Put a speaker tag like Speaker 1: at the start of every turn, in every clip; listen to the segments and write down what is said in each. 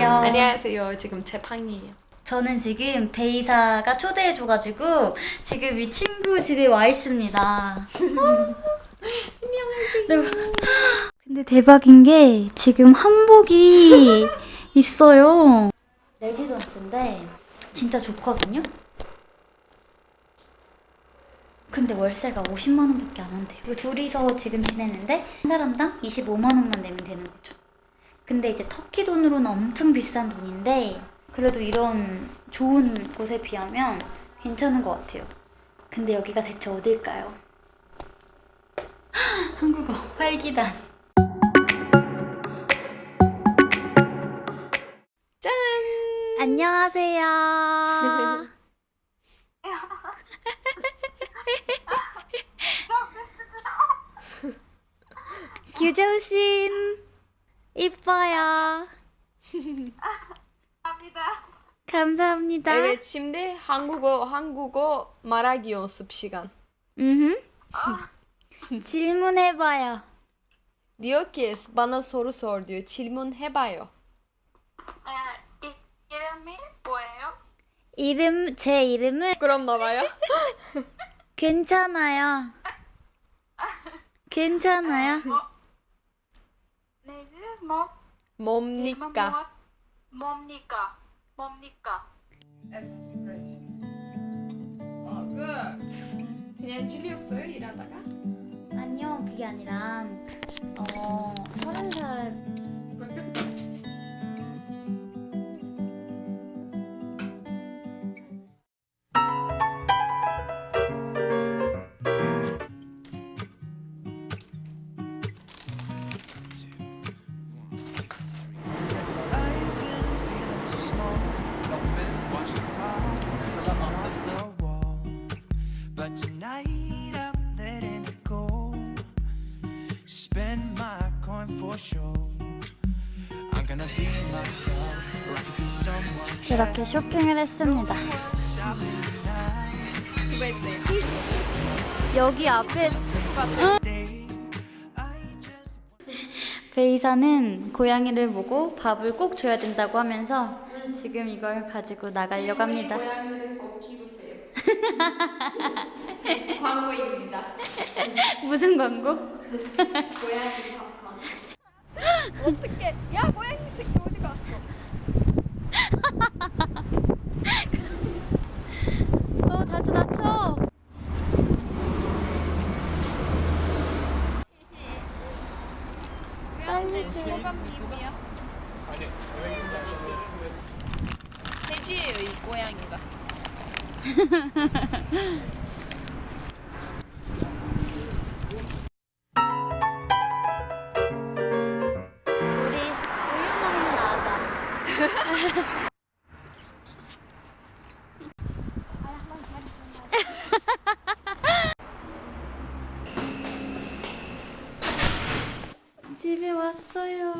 Speaker 1: 안녕하세요.
Speaker 2: 안녕하세요. 지금 제 방이에요.
Speaker 1: 저는 지금 베이사가 초대해줘가지고 지금 이 친구 집에 와 있습니다. 안녕하세요. 근데 대박인 게 지금 한복이 있어요. 레지던스인데 진짜 좋거든요. 근데 월세가 50만 원밖에 안 한대요. 둘이서 지금 지내는데 한 사람당 25만 원만 내면 되는 거죠. 근데 이제 터키 돈으로는 엄청 비싼 돈인데 그래도 이런 좋은 곳에 비하면 괜찮은 것 같아요. 근데 여기가 대체 어딜까요? 한국어 활기단.
Speaker 2: 짠!
Speaker 1: 안녕하세요. 규조신 이뻐요. 감사합니다.
Speaker 2: Evet şimdi 한국어 한국어 말하기 연습 시간.
Speaker 1: 음. 질문해봐요.
Speaker 2: Diyor ki bana soru sor diyor. 질문해봐요.
Speaker 3: 에, 이, 이름이 뭐예요?
Speaker 1: 이름 제 이름은
Speaker 2: 그럼 나와요?
Speaker 1: 괜찮아요. 괜찮아요.
Speaker 3: 네, 이름 뭐?
Speaker 2: 뭡니까?
Speaker 3: 뭐, 뭡니까? 뭡니까?
Speaker 2: 그냥 질렸어요 일하다가?
Speaker 1: 아니요 그게 아니라 어 서른 살
Speaker 4: the But tonight I'm letting it go. Spend my coin for sure. I'm gonna be myself, or I could be someone.
Speaker 1: 이렇게 쇼핑을 했습니다.
Speaker 2: 수고했어요.
Speaker 1: 여기 앞에
Speaker 4: Day, I just
Speaker 1: 베이사는 고양이를 보고 밥을 꼭 줘야 된다고 하면서 지금 이걸 가지고 나가려고 합니다.
Speaker 2: 고양이를 꼭 키우세요. 광고입니다.
Speaker 1: 무슨 광고?
Speaker 2: 고양이 팝콘. 어떡해. 야 고양이 새끼 어디 갔어?
Speaker 1: 어 다쳐 다쳐.
Speaker 2: 빨리 줘. 소감님이야. 돼지예요 이 고양이가.
Speaker 1: 우리 우유 먹는 아가. 집에 왔어요.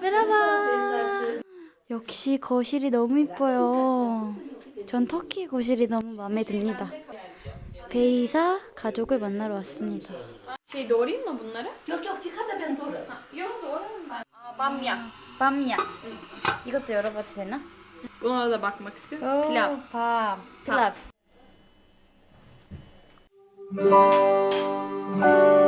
Speaker 1: 메라바. 역시 거실이 너무 이뻐요. 전 터키 거실이 너무 마음에 듭니다. 베이사 가족을 만나러 왔습니다.
Speaker 2: Şey doğrayayım mı bunları? Yok yok çıkar da ben doğrarım. Yok doğrarım ben. Aa, bamya.
Speaker 1: 밤이야. 이것도 열어봐도 되나?
Speaker 2: Buna da bakmak istiyorum.
Speaker 1: 오,
Speaker 2: Pilav.
Speaker 1: 밥. 필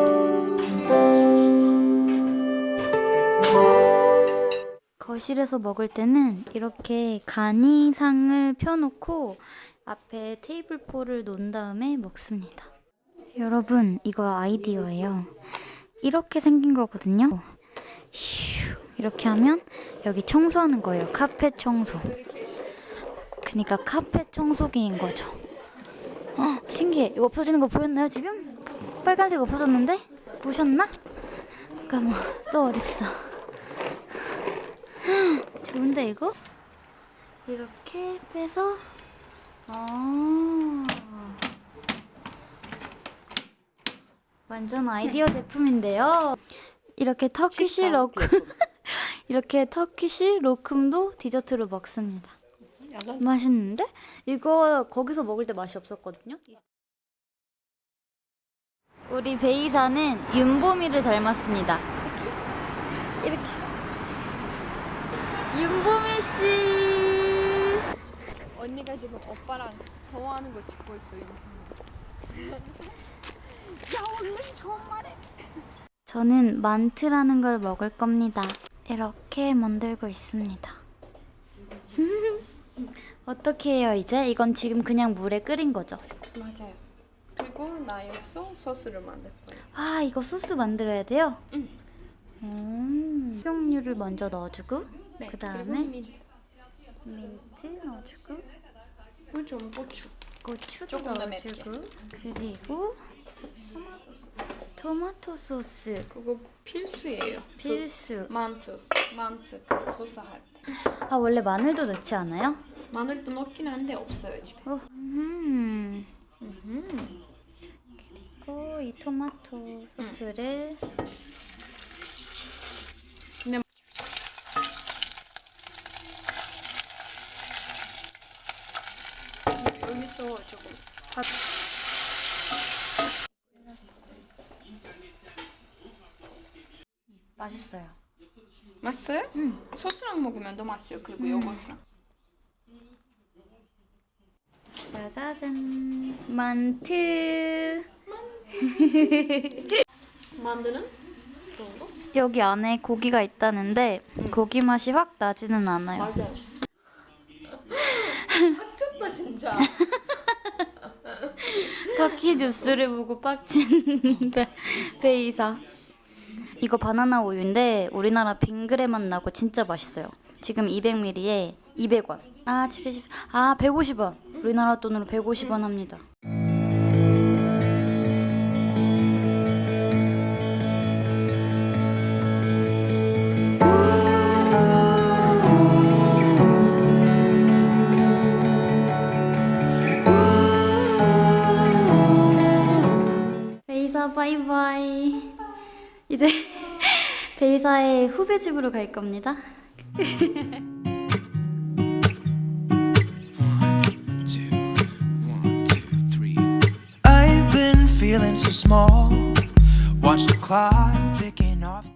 Speaker 1: 거실에서 먹을 때는 이렇게 간이상을 펴놓고 앞에 테이블포를 놓은 다음에 먹습니다. 여러분, 이거 아이디어예요. 이렇게 생긴 거거든요. 슈, 이렇게 하면 여기 청소하는 거예요. 카펫 청소. 그니까 카펫 청소기인 거죠. 어, 신기해. 이거 없어지는 거 보였나요, 지금? 빨간색 없어졌는데? 보셨나? 잠깐만, 또 어딨어? 좋은데, 이거? 이렇게 빼서, 어. 완전 아이디어 제품인데요. 이렇게 터키시 로크, 이렇게 터키시 로쿰도 디저트로 먹습니다. 맛있는데? 이거 거기서 먹을 때 맛이 없었거든요. 우리 베이사는 윤보미를 닮았습니다. 이렇게. 윤보미 씨.
Speaker 2: 언니가 지금 오빠랑 통화하는 거 찍고 있어 영상. 야 얼른 좋은 말해.
Speaker 1: 저는 만트라는 걸 먹을 겁니다. 이렇게 만들고 있습니다. 어떻게 해요, 이제? 이건 지금 그냥 물에 끓인 거죠?
Speaker 2: 맞아요. 그리고 나 여기서 소스를 만들 거야.
Speaker 1: 아, 이거 소스 만들어야 돼요?
Speaker 2: 응.
Speaker 1: 음, 식용유를 먼저 넣어주고,
Speaker 2: 네.
Speaker 1: 그 다음에
Speaker 2: 민트,
Speaker 1: 민트 넣어주고,
Speaker 2: 그리고 좀 고추.
Speaker 1: 고추도
Speaker 2: 조금 더 맵게.
Speaker 1: 넣어주고, 그리고 토마토 소스
Speaker 2: 그거 필수예요.
Speaker 1: 필수.
Speaker 2: 만트, 만트 그 소스 할 때.
Speaker 1: 아, 원래 마늘도 넣지 않아요?
Speaker 2: 마늘도 넣긴 한데 없어요 집에.
Speaker 1: 어, 음.
Speaker 2: 음.
Speaker 1: 그리고 이 토마토 소스를
Speaker 2: 조금 밥
Speaker 1: 맛있어요.
Speaker 2: 맛있어요? 응. 소스랑 먹으면 더 맛있어요. 그리고 요거트랑.
Speaker 1: 짜자잔 만트
Speaker 2: 만드는 그런 거?
Speaker 1: 여기 안에 고기가 있다는데 고기 맛이 확 나지는 않아요.
Speaker 2: 맞아요. 핫투가 진짜.
Speaker 1: 터키 주스를 보고 빡친 배- 베이사. 이거 바나나 우유인데 우리나라 빙그레 맛 나고 진짜 맛있어요. 지금 200ml에 200원. 아, 70. 아, 150원. 우리나라 돈으로 150원 합니다. 베이사의 후배 집으로 갈 겁니다.